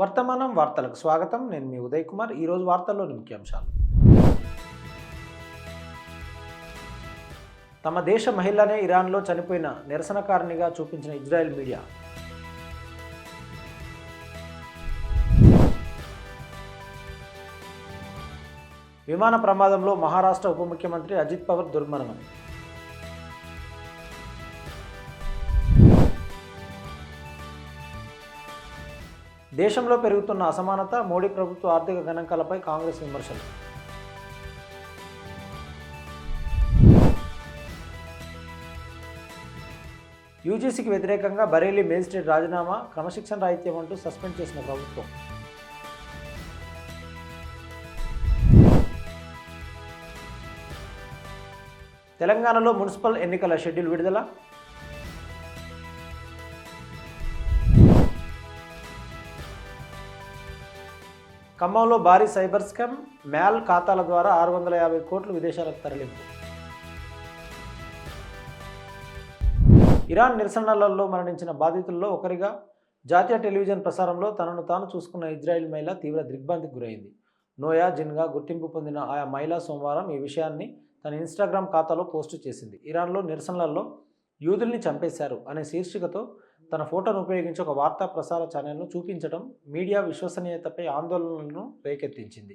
వర్తమానం వార్తలకు స్వాగతం. నేను మీ ఉదయ్ కుమార్. ఈరోజు వార్తల్లోని ముఖ్యాంశాలు. తమ దేశ మహిళనే ఇరాన్లో చనిపోయిన నిరసనకారిణిగా చూపించిన ఇజ్రాయెల్ మీడియా. విమాన ప్రమాదంలో మహారాష్ట్ర ఉప ముఖ్యమంత్రి అజిత్ పవార్ దుర్మరణం. దేశంలో పెరుగుతున్న అసమానత మోడీ ప్రభుత్వ ఆర్థిక గణాంకాలపై కాంగ్రెస్ విమర్శలు. యూజీసీకి వ్యతిరేకంగా బరేలీ మేజిస్ట్రేట్ రాజీనామా క్రమశిక్షణ రాహిత్యం అంటూ సస్పెండ్ చేసిన ప్రభుత్వం. తెలంగాణలో మున్సిపల్ ఎన్నికల షెడ్యూల్ విడుదల. ఖమ్మంలో భారీ సైబర్ స్కామ్ మ్యాల్ ఖాతాల ద్వారా ఆరు వందల యాభై కోట్లు విదేశాలకు తరలింపు ఇరాన్ నిరసనలలో మరణించిన బాధితుల్లో ఒకరిగా జాతీయ టెలివిజన్ ప్రసారంలో తనను తాను చూసుకున్న ఇజ్రాయెల్ మహిళ తీవ్ర దిగ్భ్రాంతికి గురైంది. నోయా జిన్గా గుర్తింపు పొందిన ఆయా మహిళ సోమవారం ఈ విషయాన్ని తన ఇన్స్టాగ్రామ్ ఖాతాలో పోస్టు చేసింది. ఇరాన్లో నిరసనలలో యూదుల్ని చంపేశారు అనే శీర్షికతో తన ఫోటోను ఉపయోగించి ఒక వార్తా ప్రసార ఛానల్ను చూపించడం మీడియా విశ్వసనీయతపై ఆందోళనలను రేకెత్తించింది.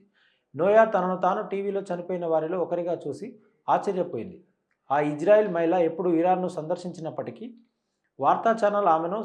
నోయా తనను తాను టీవీలో చనిపోయిన వారిలో ఒకరిగా చూసి ఆశ్చర్యపోయింది. ఆ ఇజ్రాయెల్ మహిళ ఎప్పుడు ఇరాన్ను సందర్శించినప్పటికీ వార్తా ఛానల్ ఆమెను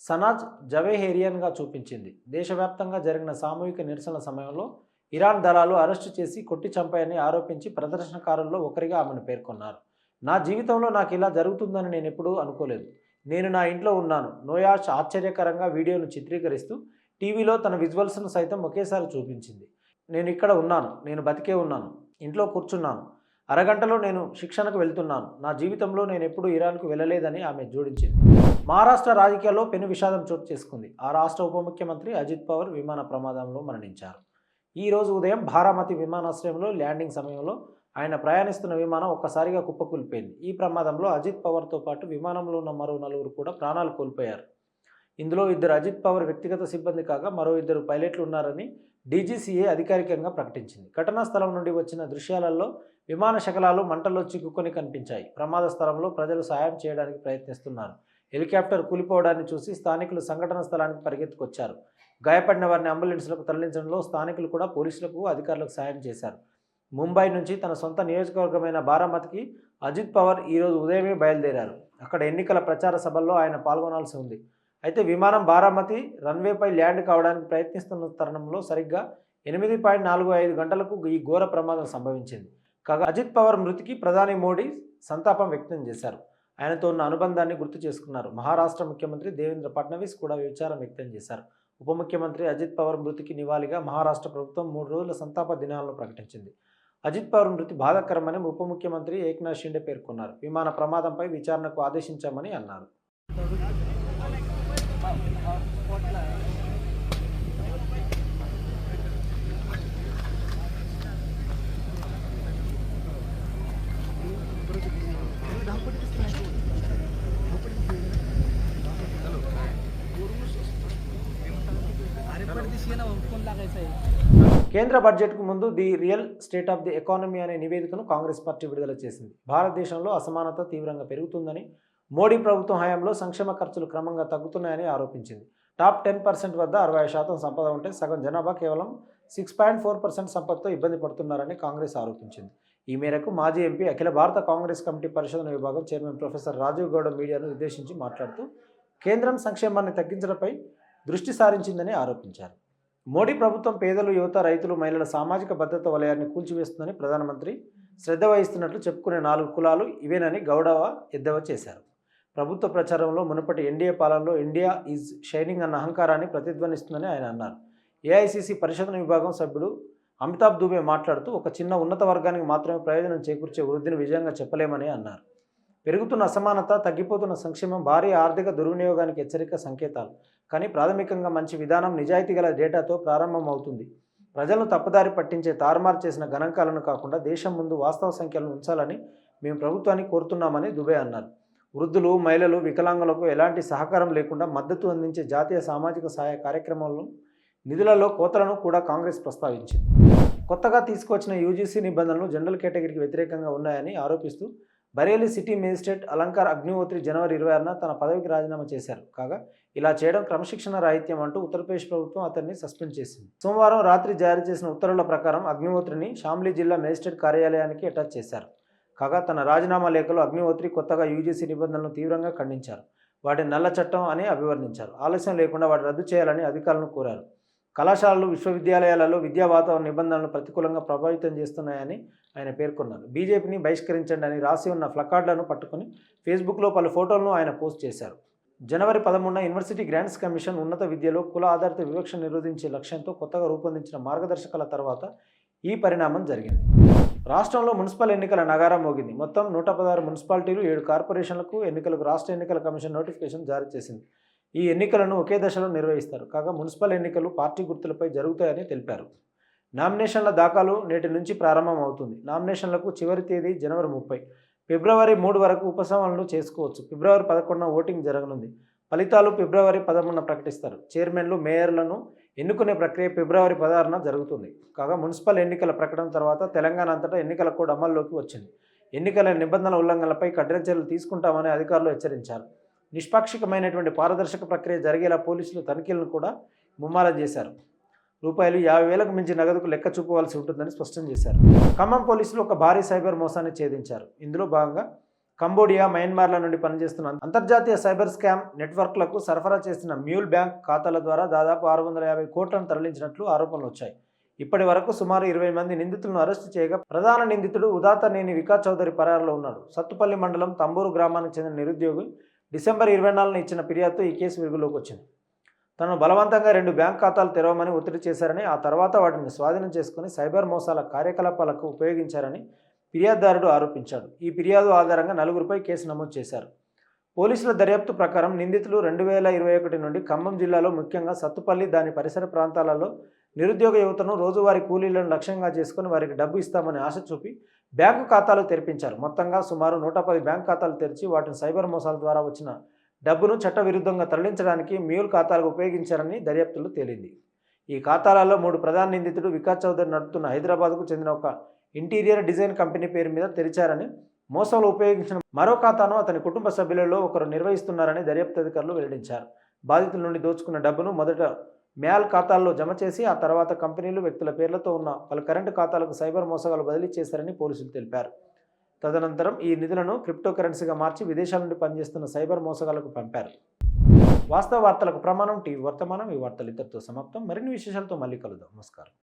సనాజ్ జవేహేరియన్గా చూపించింది. దేశవ్యాప్తంగా జరిగిన సామూహిక నిరసన సమయంలో ఇరాన్ దళాలు అరెస్టు చేసి కొట్టి చంపాయని ఆరోపించి ప్రదర్శనకారుల్లో ఒకరిగా ఆమెను పేర్కొన్నారు. నా జీవితంలో నాకు ఇలా జరుగుతుందని నేను ఎప్పుడూ అనుకోలేదు. నేను నా ఇంట్లో ఉన్నాను. నోయాష్ ఆశ్చర్యకరంగా వీడియోను చిత్రీకరిస్తూ టీవీలో తన విజువల్స్ను సైతం ఒకేసారి చూపించింది. నేను ఇక్కడ ఉన్నాను. నేను బతికే ఉన్నాను. ఇంట్లో కూర్చున్నాను. అరగంటలో నేను శిక్షణకు వెళ్తున్నాను. నా జీవితంలో నేను ఎప్పుడూ ఇరాన్కు వెళ్ళలేదని ఆమె జోడించింది. మహారాష్ట్ర రాజకీయాల్లో పెను విషాదం చోటు చేసుకుంది. ఆ రాష్ట్ర ఉప ముఖ్యమంత్రి అజిత్ పవార్ విమాన ప్రమాదంలో మరణించారు. ఈరోజు ఉదయం భారామతి విమానాశ్రయంలో ల్యాండింగ్ సమయంలో ఆయన ప్రయాణిస్తున్న విమానం ఒక్కసారిగా కుప్పకూలిపోయింది. ఈ ప్రమాదంలో అజిత్ పవర్తో పాటు విమానంలో ఉన్న మరో నలుగురు కూడా ప్రాణాలు కోల్పోయారు. ఇందులో ఇద్దరు అజిత్ పవర్ వ్యక్తిగత సిబ్బంది కాగా మరో ఇద్దరు పైలట్లు ఉన్నారని డీజీసీఏ అధికారికంగా ప్రకటించింది. ఘటనా స్థలం నుండి వచ్చిన దృశ్యాలలో విమాన శకలాలు మంటల్లో చిక్కుకొని కనిపించాయి. ప్రమాద స్థలంలో ప్రజలు సాయం చేయడానికి ప్రయత్నిస్తున్నారు. హెలికాప్టర్ కూలిపోవడాన్ని చూసి స్థానికులు సంఘటన స్థలానికి పరిగెత్తుకొచ్చారు. గాయపడిన వారిని అంబులెన్స్లకు తరలించడంలో స్థానికులు కూడా పోలీసులకు అధికారులకు సాయం చేశారు. ముంబై నుంచి తన సొంత నియోజకవర్గమైన బారామతికి అజిత్ పవార్ ఈరోజు ఉదయమే బయలుదేరారు. అక్కడ ఎన్నికల ప్రచార సభల్లో ఆయన పాల్గొనాల్సి ఉంది. అయితే విమానం బారామతి రన్వేపై ల్యాండ్ కావడానికి ప్రయత్నిస్తున్న తరుణంలో సరిగ్గా ఎనిమిది పాయింట్ నాలుగు ఐదు గంటలకు ఈ ఘోర ప్రమాదం సంభవించింది. కాగా అజిత్ పవార్ మృతికి ప్రధాని మోడీ సంతాపం వ్యక్తం చేశారు. ఆయనతో ఉన్న అనుబంధాన్ని గుర్తు చేసుకున్నారు. మహారాష్ట్ర ముఖ్యమంత్రి దేవేంద్ర ఫడ్నవీస్ కూడా విచారం వ్యక్తం చేశారు. ఉప ముఖ్యమంత్రి అజిత్ పవార్ మృతికి నివాళిగా మహారాష్ట్ర ప్రభుత్వం మూడు రోజుల సంతాప దినాలను ప్రకటించింది. అజిత్ పవార్ మృతి బాధాకరమని ఉప ముఖ్యమంత్రి ఏక్నాథ్ షిండే పేర్కొన్నారు. విమాన ప్రమాదంపై విచారణకు ఆదేశించామని అన్నారు. కేంద్ర బడ్జెట్కు ముందు the real state of the economy అనే నివేదికను కాంగ్రెస్ పార్టీ విడుదల చేసింది. భారతదేశంలో అసమానత తీవ్రంగా పెరుగుతుందని మోడీ ప్రభుత్వం హయాంలో సంక్షేమ ఖర్చులు క్రమంగా తగ్గుతున్నాయని ఆరోపించింది. టాప్ టెన్ పర్సెంట్ వద్ద అరవై శాతం సంపద ఉంటే సగం జనాభా కేవలం సిక్స్ పాయింట్ ఫోర్ పర్సెంట్ సంపదతో ఇబ్బంది పడుతున్నారని కాంగ్రెస్ ఆరోపించింది. ఈ మేరకు మాజీ ఎంపీ అఖిల భారత కాంగ్రెస్ కమిటీ పరిశోధన విభాగం చైర్మన్ ప్రొఫెసర్ రాజీవ్ గౌడ మీడియాను ఉద్దేశించి మాట్లాడుతూ కేంద్రం సంక్షేమాన్ని తగ్గించడంపై దృష్టి సారించిందని ఆరోపించారు. మోడీ ప్రభుత్వం పేదలు యువత రైతులు మహిళల సామాజిక భద్రత వలయాన్ని కూల్చివేస్తుందని ప్రధానమంత్రి శ్రద్ధ వహిస్తున్నట్లు చెప్పుకునే నాలుగు కులాలు ఇవేనని గౌడవ ఎద్దవ చేశారు. ప్రభుత్వ ప్రచారంలో మునుపటి ఎన్డీఏ పాలనలో ఇండియా ఈజ్ షైనింగ్ అన్న అహంకారాన్ని ప్రతిధ్వనిస్తుందని ఆయన అన్నారు. ఏఐసిసి పరిశోధన విభాగం సభ్యుడు అమితాబ్ దుబే మాట్లాడుతూ ఒక చిన్న ఉన్నత వర్గానికి మాత్రమే ప్రయోజనం చేకూర్చే వృద్ధిని విజయంగా చెప్పలేమని అన్నారు. పెరుగుతున్న అసమానత తగ్గిపోతున్న సంక్షేమం భారీ ఆర్థిక దుర్వినియోగానికి హెచ్చరిక సంకేతాలు. కానీ ప్రాథమికంగా మంచి విధానం నిజాయితీ గల డేటాతో ప్రారంభమవుతుంది. ప్రజలను తప్పుదారి పట్టించే తారుమారు చేసిన గణాంకాలను కాకుండా దేశం ముందు వాస్తవ సంఖ్యలను ఉంచాలని మేము ప్రభుత్వాన్ని కోరుతున్నామని దుబే అన్నారు. వృద్ధులు మహిళలు వికలాంగులకు ఎలాంటి సహకారం లేకుండా మద్దతు అందించే జాతీయ సామాజిక సహాయ కార్యక్రమాలను నిధులలో కోతలను కూడా కాంగ్రెస్ ప్రస్తావించింది. కొత్తగా తీసుకొచ్చిన యూజీసీ నిబంధనలు జనరల్ కేటగిరీకి వ్యతిరేకంగా ఉన్నాయని ఆరోపిస్తూ బరేలి సిటీ మేజిస్ట్రేట్ అలంకార్ అగ్నిహోత్రి జనవరి ఇరవై ఆరున తన పదవికి రాజీనామా చేశారు. కాగా ఇలా చేయడం క్రమశిక్షణ రాహిత్యం అంటూ ఉత్తరప్రదేశ్ ప్రభుత్వం అతన్ని సస్పెండ్ చేసింది. సోమవారం రాత్రి జారీ చేసిన ఉత్తర్వుల ప్రకారం అగ్నిహోత్రిని షామ్లీ జిల్లా మేజిస్ట్రేట్ కార్యాలయానికి అటాచ్ చేశారు. కాగా తన రాజీనామా లేఖలో అగ్నిహోత్రి కొత్తగా యూజీసీ నిబంధనలను తీవ్రంగా ఖండించారు. వాటిని నల్ల చట్టం అని అభివర్ణించారు. ఆలస్యం లేకుండా వాటిని రద్దు చేయాలని అధికారులను కోరారు. కళాశాలలు విశ్వవిద్యాలయాలలో విద్యా వాతావరణ నిబంధనలను ప్రతికూలంగా ప్రభావితం చేస్తున్నాయని ఆయన పేర్కొన్నారు. బీజేపీని బహిష్కరించండి అని రాసి ఉన్న ఫ్లకార్డులను పట్టుకుని ఫేస్బుక్లో పలు ఫోటోలను ఆయన పోస్ట్ చేశారు. జనవరి పదమూడున యూనివర్సిటీ గ్రాంట్స్ కమిషన్ ఉన్నత విద్యలో కుల ఆధారిత వివక్ష నిరోధించే లక్ష్యంతో కొత్తగా రూపొందించిన మార్గదర్శకాల తర్వాత ఈ పరిణామం జరిగింది. రాష్ట్రంలో మున్సిపల్ ఎన్నికల నగారం మోగింది. మొత్తం నూట పదహారు మున్సిపాలిటీలు ఏడు కార్పొరేషన్లకు ఎన్నికలకు రాష్ట్ర ఎన్నికల కమిషన్ నోటిఫికేషన్ జారీ చేసింది. ఈ ఎన్నికలను ఒకే దశలో నిర్వహిస్తారు. కాగా మున్సిపల్ ఎన్నికలు పార్టీ గుర్తులపై జరుగుతాయని తెలిపారు. నామినేషన్ల దాఖలు నేటి నుంచి ప్రారంభం అవుతుంది నామినేషన్లకు చివరి తేదీ జనవరి ముప్పై. ఫిబ్రవరి మూడు వరకు ఉపశమనలు చేసుకోవచ్చు. ఫిబ్రవరి పదకొండున ఓటింగ్ జరగనుంది. ఫలితాలు ఫిబ్రవరి పదమూడున ప్రకటిస్తారు. చైర్మన్లు మేయర్లను ఎన్నుకునే ప్రక్రియ ఫిబ్రవరి పదహారున జరుగుతుంది. కాగా మున్సిపల్ ఎన్నికల ప్రకటన తర్వాత తెలంగాణ అంతటా ఎన్నికల కోడ్ అమల్లోకి వచ్చింది. ఎన్నికల నిబంధనల ఉల్లంఘనలపై కఠిన చర్యలు తీసుకుంటామని అధికారులు హెచ్చరించారు. నిష్పాక్షికమైనటువంటి పారదర్శక ప్రక్రియ జరిగేలా పోలీసులు తనిఖీలను కూడా ముమ్మారం చేశారు. రూపాయలు యాభై వేలకు మించి నగదుకు లెక్క చూపవలసి ఉంటుందని స్పష్టం చేశారు. ఖమ్మం పోలీసులు ఒక భారీ సైబర్ మోసాన్ని ఛేదించారు. ఇందులో భాగంగా కంబోడియా మయన్మార్ల నుండి పనిచేస్తున్న అంతర్జాతీయ సైబర్ స్కామ్ నెట్వర్క్లకు సరఫరా చేసిన మ్యూల్ బ్యాంక్ ఖాతాల ద్వారా దాదాపు ఆరు వందల యాభై కోట్లను తరలించినట్లు ఆరోపణలు వచ్చాయి. ఇప్పటి వరకు సుమారు ఇరవై మంది నిందితులను అరెస్టు చేయగా ప్రధాన నిందితుడు ఉదాతనేని వికాస్ చౌదరి పరారులో ఉన్నాడు. సత్తుపల్లి మండలం తంబూరు గ్రామానికి చెందిన నిరుద్యోగి డిసెంబర్ ఇరవై నాలుగున ఇచ్చిన ఫిర్యాదుతో ఈ కేసు వెలుగులోకి వచ్చింది. తనను బలవంతంగా రెండు బ్యాంక్ ఖాతాలు తెరవమని ఒత్తిడి చేశారని ఆ తర్వాత వాటిని స్వాధీనం చేసుకుని సైబర్ మోసాల కార్యకలాపాలకు ఉపయోగించారని ఫిర్యాదుదారుడు ఆరోపించాడు. ఈ ఫిర్యాదు ఆధారంగా నలుగురిపై కేసు నమోదు చేశారు. పోలీసుల దర్యాప్తు ప్రకారం నిందితులు రెండు వేల ఇరవై ఒకటి నుండి ఖమ్మం జిల్లాలో ముఖ్యంగా సత్తుపల్లి దాని పరిసర ప్రాంతాలలో నిరుద్యోగ యువతను రోజువారీ కూలీలను లక్ష్యంగా చేసుకుని వారికి డబ్బు ఇస్తామని ఆశ చూపి బ్యాంకు ఖాతాలు తెరిపించారు. మొత్తంగా సుమారు నూట పది బ్యాంకు ఖాతాలు తెరిచి వాటిని సైబర్ మోసాల ద్వారా వచ్చిన డబ్బును చట్టవిరుద్ధంగా తరలించడానికి మ్యూల్ ఖాతాలకు ఉపయోగించారని దర్యాప్తులు తేలింది. ఈ ఖాతాలలో మూడు ప్రధాన నిందితుడు వికాస్ చౌదరి నడుపుతున్న హైదరాబాద్కు చెందిన ఒక ఇంటీరియర్ డిజైన్ కంపెనీ పేరు మీద తెరిచారని మోసంలో ఉపయోగించిన మరో ఖాతాను అతని కుటుంబ సభ్యులలో ఒకరు నిర్వహిస్తున్నారని దర్యాప్తు అధికారులు వెల్లడించారు. బాధితుల నుండి దోచుకున్న డబ్బును మొదట మ్యాల్ ఖాతాల్లో జమ చేసి ఆ తర్వాత కంపెనీలు వ్యక్తుల పేర్లతో ఉన్న పలు కరెంటు ఖాతాలకు సైబర్ మోసగాలు బదిలీ చేశారని పోలీసులు తెలిపారు. తదనంతరం ఈ నిధులను క్రిప్టో కరెన్సీగా మార్చి విదేశాల నుండి పనిచేస్తున్న సైబర్ మోసగాలకు పంపారు. వాస్తవ వార్తలకు ప్రమాణం టీవీ వర్తమానం ఈ వార్తలు ఇద్దరితో సమాప్తం. మరిన్ని విశేషాలతో మళ్ళీ కలుద్దాం. నమస్కారం.